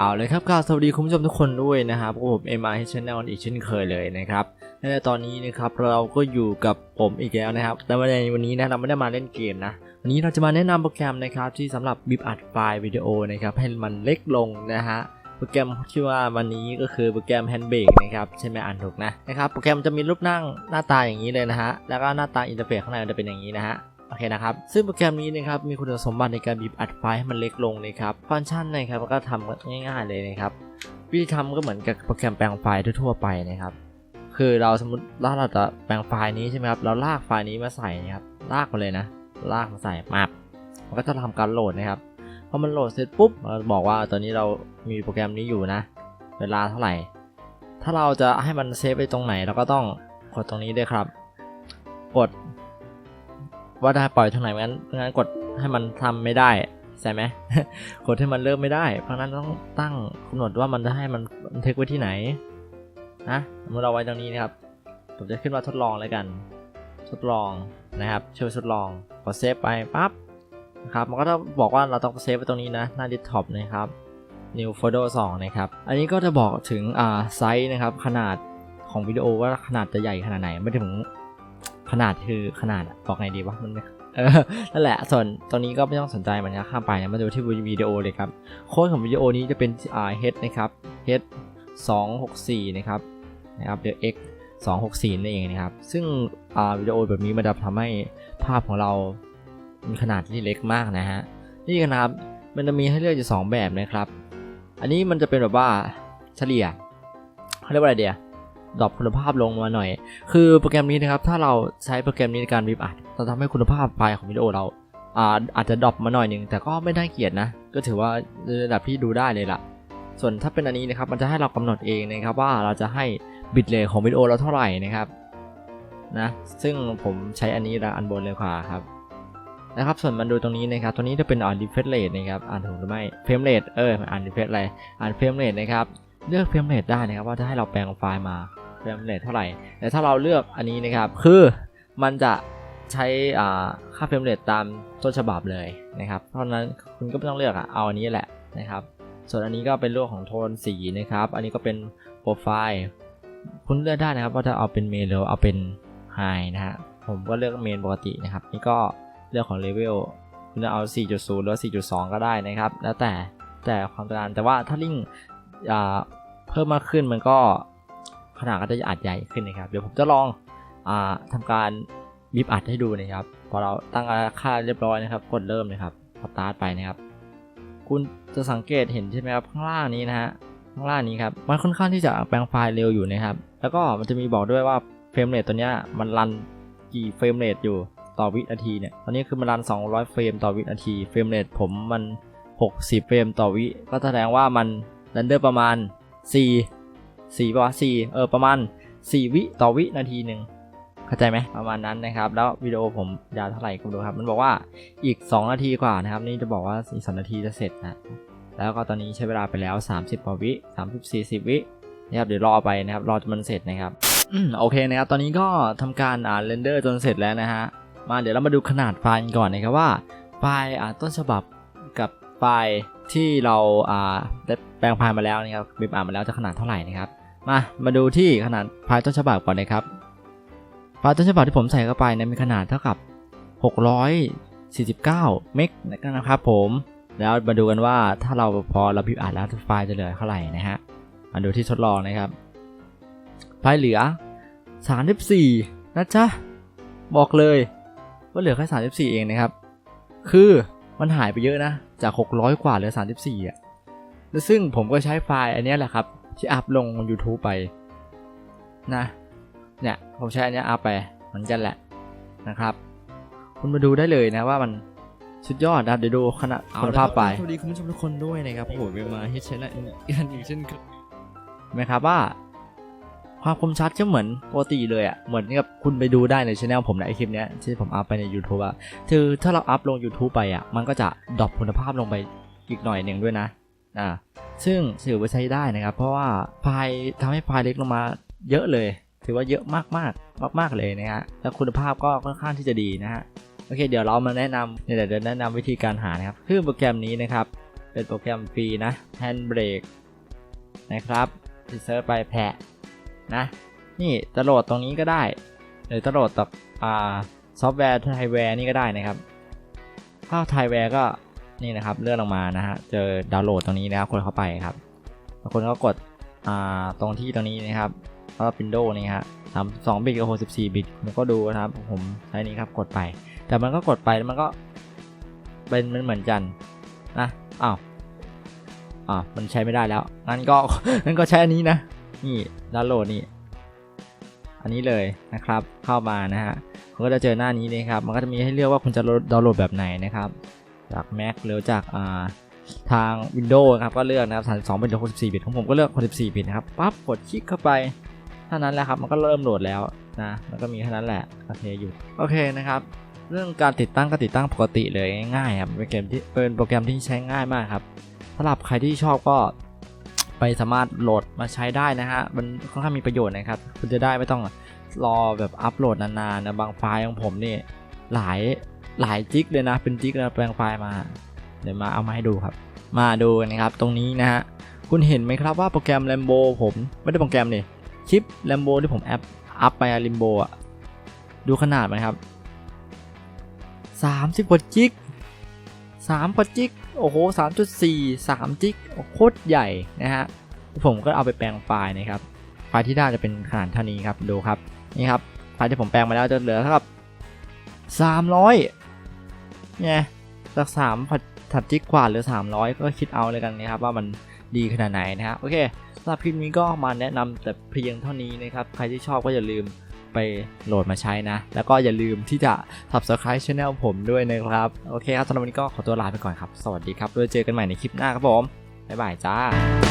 เอาเลยครับกล่าวสวัสดีคุณผู้ชมทุกคนด้วยนะครับพวกผมเอ็มไอชแนลอีกเช่นเคยเลยนะครับและตอนนี้นะครับเราก็อยู่กับผมอีกแล้วนะครับ แต่ว่าในวันนี้นะเราไม่ได้มาเล่นเกมนะ วันนี้เราจะมาแนะนำโปรแกรมนะครับที่สำหรับบิบอัดไฟล์วิดีโอนะครับให้มันเล็กลงนะฮะโปรแกรมที่ว่าวันนี้ก็คือโปรแกรม h a n d b r a k นะครับใช่ไหมอ่านถูกนะนะครับโปรแกรมจะมีรูปนั่งหน้าตาอย่างนี้เลยนะฮะแล้วก็หน้าตาอินเทอร์เฟซข้างในจะเป็นอย่างนี้นะฮะ เคนะครับ ซึ่งโปรแกรมนี้นะครับมีคุณสมบัติในการบีบอัดไฟล์ให้มันเล็กลงนะครับ ฟังก์ชันนะครับก็ทำง่ายๆเลยนะครับ วิธีทำก็เหมือนกับโปรแกรมแปลงไฟล์ทั่วๆไปนะครับ คือเราสมมติว่าเราจะแปลงไฟล์นี้ใช่ไหมครับ เราลากไฟล์นี้มาใส่นะครับ ลากมาเลยนะ ลากมาใส่มาบมันก็จะทำการโหลดนะครับ พอมันโหลดเสร็จปุ๊บมันบอกว่าตอนนี้เรามีโปรแกรมนี้อยู่นะ เวลาเท่าไหร่ ถ้าเราจะให้มันเซฟไปตรงไหนเราก็ต้องกดตรงนี้ด้วยครับ กด ว่าได้ปล่อยทางไหนงั้นงั้นกดให้มันทำไม่ได้ใช่ไหมกดให้มันเริ่มไม่ได้ เพราะนั้นต้องตั้งกำหนดว่ามันจะให้มันบันทึกไว้ที่ไหนนะเมื่อเราไว้ตรงนี้นะครับ ผมจะขึ้นมาทดลองแล้วกัน ทดลองนะครับช่วยทดลองกดเซฟไปปั๊บนะครับมันก็จะบอกว่าเราต้องเซฟไว้ตรงนี้นะหน้า desktop นะครับ new photo 2 นะครับ อันนี้ก็จะบอกถึงอ่าไซส์นะครับขนาดของวิดีโอว่าขนาดจะใหญ่ขนาดไหนไม่ถึง ขนาดคือขนาดบอกไงดีวะมันเออนั่นแหละส่วนตรงนี้ก็ไม่ต้องสนใจมันนะข้ามไปนะมาดูที่วิดีโอเลยครับโค้ดของวิดีโอนี้จะเป็นอ่า head นะครับ head 264 นะครับนะครับเดี๋ยว x 264นั่นเองนะครับ ซึ่งอ่าวิดีโอแบบนี้มันจะทำให้ภาพของเรามีขนาดที่เล็กมากนะฮะนี่นะครับมันจะมีให้เลือกอยู่สองแบบนะครับ อันนี้มันจะเป็นแบบว่าเฉลี่ยเขาเรียกว่าอะไรเดีย ดรอปคุณภาพลงมาหน่อย คือโปรแกรมนี้นะครับ ถ้าเราใช้โปรแกรมนี้ในการบีบอัดจะทำให้คุณภาพไฟล์ของวิดีโอเราอาอาจจะดรอปมาหน่อยหนึ่งแต่ก็ไม่ได้เกียรตินะ ก็ถือว่าระดับที่ดูได้เลยล่ะ ส่วนถ้าเป็นอันนี้นะครับ มันจะให้เรากำหนดเองนะครับว่าเราจะให้บิตเรทของวิดีโอเราเท่าไหร่นะครับนะซึ่งผมใช้อันนี้ละอันบนเลยกว่าครับนะครับส่วนมันดูตรงนี้นะครับตรงนี้จะเป็นอ่าน refresh rate นะครับอ่านถูกหรือไม่ frame rate เอออ่าน refresh อะไรอ่าน frame rate นะครับ เลือก frame rate ได้นะครับว่าจะให้เราแปลงไฟล์มา frame rate เท่าไหร่ แต่ถ้าเราเลือกอันนี้นะครับ คือมันจะใช้อ่าค่า frame rate ตามต้นฉบับเลยนะครับ เพราะนั้นคุณก็ไม่ต้องเลือกอะเอาอันนี้แหละนะครับ ส่วนอันนี้ก็เป็นเรื่องของโทนสีนะครับ อันนี้ก็เป็นโปรไฟล์ คุณเลือกได้นะครับว่าจะเอาเป็นเมนหรือเอาเป็นไฮนะฮะ ผมก็เลือกเมนปกตินะครับ นี่ก็เรื่องของเลเวล คุณจะเอา 4.0 หรือ 4.2 ก็ได้นะครับ แล้วแต่แต่ความต้องการ แต่ว่าถ้าลิงก์ เพิ่มมากขึ้นมันก็ขนาดก็จะอัดใหญ่ขึ้นนะครับ เดี๋ยวผมจะลองอาทำการบีบอัดให้ดูนะครับ พอเราตั้งค่าเรียบร้อยนะครับ กดเริ่มนะครับสตาร์ทไปนะครับ คุณจะสังเกตเห็นใช่ไหมครับข้างล่างนี้นะฮะข้างล่างนี้ครับมันค่อนข้างที่จะแปลงไฟล์เร็วอยู่นะครับ แล้วก็มันจะมีบอกด้วยว่าเฟรมเรทตัวเนี้ยมันรันกี่เฟรมเรทอยู่ต่อวินาทีเนี่ย ตอนนี้คือมันรัน 200 เฟรมต่อวินาที เฟรมเรทผมมัน 60 เฟรมต่อวิ ก็แสดงว่ามันเรนเดอร์ประมาณ 4 4ป่ะ4เออประมาณ 4 วิต่อวินาทีหนึ่งเข้าใจไหมประมาณนั้นนะครับ แล้ววิดีโอผมยาวเท่าไหร่คุณดูครับ มันบอกว่าอีก 2 นาทีกว่านะครับ นี่จะบอกว่าอีก2นาทีจะเสร็จนะแล้วก็ตอนนี้ใช้เวลาไปแล้ว 30กว่าวิ30 40 วินะครับเดี๋ยวรอไปนะครับรอจนมันเสร็จนะครับโอเคนะครับ ตอนนี้ก็ทำการอ่านเรนเดอร์จนเสร็จแล้วนะฮะมาเดี๋ยวเรามาดูขนาดไฟล์ก่อนนะครับว่าไฟล์อ่าต้นฉบับกับไฟล์ที่เราอ่าได้ แปลงไฟล์มาแล้วนะครับบีบอ่านมาแล้วจะขนาดเท่าไหร่นะครับมามาดูที่ขนาดไฟล์ต้นฉบับก่อนนะครับไฟล์ต้นฉบับที่ผมใส่เข้าไปเนะมีขนาดเท่ากับ 649 เมกนะครับผมแล้วมาดูกันว่าถ้าเราพอเราบีบอ่านแล้วไฟล์จะเหลือเท่าไหร่นะฮะมาดูที่ทดลองนะครับไฟล์เหลือ 34 นะจ๊ะ บอกเลยว่าเหลือแค่ 34 เองนะครับ คือมันหายไปเยอะนะ จาก 600 กว่าเหลือ 34 อะ ซึ่งผมก็ใช้ไฟล์อันนี้แหละครับ ที่อัพลง YouTube ไปนะเนี่ยผมใช้อันนี้อัพไปเหมือนกันแหละนะครับ คุณมาดูได้เลยนะว่ามันสุดยอดนะเดี๋ยวดูขนาดคุณภาพไปสวัสดีคุณผู้ชมทุกคนด้วยนะครับผมเป็นมาที่ชนะกันอย่างเช่นเคยไหมครับว่า ความคมชัดก็เหมือนปกติเลยอะ่ะเหมือนกับคุณไปดูได้ในช anel ผมในะไอคลิปเนี้ยที่ผมอัพไปใน YouTube อะ่ะคือถ้าเราอัพลง YouTube ไปอะ่ะมันก็จะดรอปคุณภาพลงไปอีกหน่อยหนึ่งด้วยนะ อ่าซึ่งถือว่าใช้ได้นะครับ เพราะว่าไฟล์ทำให้ไฟล์เล็กลงมาเยอะเลย ถือว่าเยอะมากมากมากมากๆเลยนะฮะแล้วคุณภาพก็ค่อนข้างที่จะดีนะฮะโอเค เดี๋ยวเรามาแนะนำเนี่เดี๋ยวแนะนำวิธีการหานะครับคือโปรแกรมนี้นะครับ เป็นโปรแกรมฟรีนะ Handbrake นะครับเซิร์ชไปแพะนะนี่จะโหลดตรงนี้ก็ได้ หรือจะโหลดจากอ่าซอฟต์แวร์ไทยแวร์นี่ก็ได้นะครับ ถ้าไทยแวร์ก็ นี่นะครับเลื่อนลงมานะฮะเจอดาวน์โหลดตรงนี้นะครับคนเข้าไปครับบางคนก็กดอ่าตรงที่ตรงนี้นะครับแล้วก็ Windows นี่ฮะสามสองบิตกับหกสิบสี่บิตผมก็ดูนะครับผมใช้นี้ครับกดไป แต่มันก็กดไปแล้วมันก็เป็นมันเหมือนกันนะอ้าวอ้าวมันใช้ไม่ได้แล้วงั้นก็งั้นก็ใช้อันนี้นะนี่ดาวน์โหลดนี่อันนี้เลยนะครับเข้ามานะฮะคุณก็จะเจอหน้านี้นะครับ มันก็จะมีให้เลือกว่าคุณจะดาวน์โหลดแบบไหนนะครับ จาก Mac หรือจากาทาง Windows นะครับก็เลือกนะครับ32เป็น64บิตของผมก็เลือก64บิตนะครับปั๊บกดคลิกเข้าไปเท่านั้นแหละครับมันก็เริ่มโหลดแล้วนะมันก็มีแค่นั้นแหละโอเคอยู่โอเคนะครับเรื่องการติดตั้งก็ติดตั้งปกติเลยง่ายๆครับเป็นเกมที่เป็นโปรแกรมที่ใช้ง่ายมากครับสำหรับใครที่ชอบก็ไปสามารถโหลดมาใช้ได้นะฮะมันค่อนข้างมีประโยชน์นะครับ คุณจะได้ไม่ต้องรอแบบอัปโหลดนานๆนะบางไฟล์ของผมนี่หลาย หลายจิกเลยนะ เป็นจิกนะแปลงไฟล์มา เดี๋ยวมาเอามาให้ดูครับ มาดูกันนะครับตรงนี้นะฮะ คุณเห็นไหมครับว่าโปรแกรม Lambo ผมไม่ได้โปรแกรมนี่คลิป Lambo ที่ผมแอปอัพไปอะลิมโบอะดูขนาดไหมครับ30กว่าจิก3กว่าจิกโอ้โห3.4 3จิกโคตรใหญ่นะฮะผมก็เอาไปแปลงไฟล์นะครับไฟล์ที่ได้จะเป็นขนาดเท่านี้ครับดูครับนี่ครับไฟล์ที่ผมแปลงมาแล้วจะเหลือเท่ากับ300 เนี่ยจาก3ผัดถัดจิกกว่าหรือ 300 ก็คิดเอาเลยกันนะครับว่ามันดีขนาดไหนนะฮะโอเคสำหรับคลิปนี้ก็มาแนะนำแต่เพียงเท่านี้นะครับใครที่ชอบก็อย่าลืมไปโหลดมาใช้นะ แล้วก็อย่าลืมที่จะ subscribe channel ผมด้วยนะครับ โอเคครับสำหรับวันนี้ก็ขอตัวลาไปก่อนครับ สวัสดีครับไว้เจอกันใหม่ในคลิปหน้าครับผม บ๊ายบายจ้า